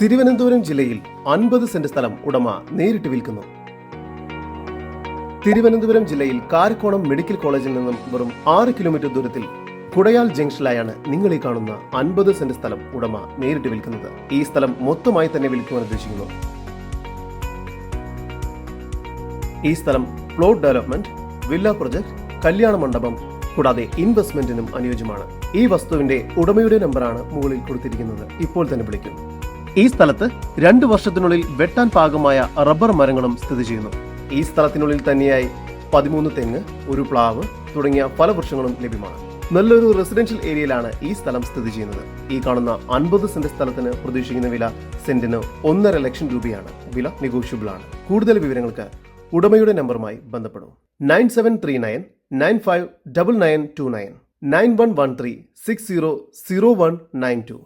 തിരുവനന്തപുരം ജില്ലയിൽ അൻപത് സെന്റ് സ്ഥലം ഉടമ നേരിട്ട് വിൽക്കുന്നു. തിരുവനന്തപുരം ജില്ലയിൽ കാരക്കോണം മെഡിക്കൽ കോളേജിൽ നിന്നും വെറും ആറ് കിലോമീറ്റർ ദൂരത്തിൽ കുടയാൽ ജംഗ്ഷനിലായാണ് നിങ്ങൾ ഈ കാണുന്ന അൻപത് സെന്റ് സ്ഥലം ഉടമ നേരിട്ട് വിൽക്കുന്നത്. ഈ സ്ഥലം മൊത്തമായി തന്നെ വിൽക്കുവാൻ ഉദ്ദേശിക്കുന്നു. ഈ സ്ഥലം പ്ലോട്ട് ഡെവലപ്മെന്റ് വില്ല പ്രൊജക്ട് കല്യാണ മണ്ഡപം കൂടാതെ ഇൻവെസ്റ്റ്മെന്റിനും അനുയോജ്യമാണ്. ഈ വസ്തുവിന്റെ ഉടമയുടെ നമ്പറാണ് മുകളിൽ കൊടുത്തിരിക്കുന്നത്. ഇപ്പോൾ തന്നെ വിളിക്കും. ഈ സ്ഥലത്ത് രണ്ടു വർഷത്തിനുള്ളിൽ വെട്ടാൻ പാകമായ റബ്ബർ മരങ്ങളും സ്ഥിതി ചെയ്യുന്നു. ഈ സ്ഥലത്തിനുള്ളിൽ തന്നെയായി പതിമൂന്ന് തെങ്ങ് ഒരു പ്ലാവ് തുടങ്ങിയ പല വൃക്ഷങ്ങളും ലഭ്യമാണ്. നല്ലൊരു റെസിഡൻഷ്യൽ ഏരിയയിലാണ് ഈ സ്ഥലം സ്ഥിതി ചെയ്യുന്നത്. ഈ കാണുന്ന അൻപത് സെന്റ് സ്ഥലത്തിന് പ്രതീക്ഷിക്കുന്ന വില സെന്റിന് ഒന്നര ലക്ഷം രൂപയാണ്. വില നെഗോഷ്യബിൾ ആണ് കൂടുതൽ വിവരങ്ങൾക്ക് ഉടമയുടെ നമ്പറുമായി ബന്ധപ്പെടും. Nine seven three nine nine five double nine two nine nine one one three six zero zero one nine two.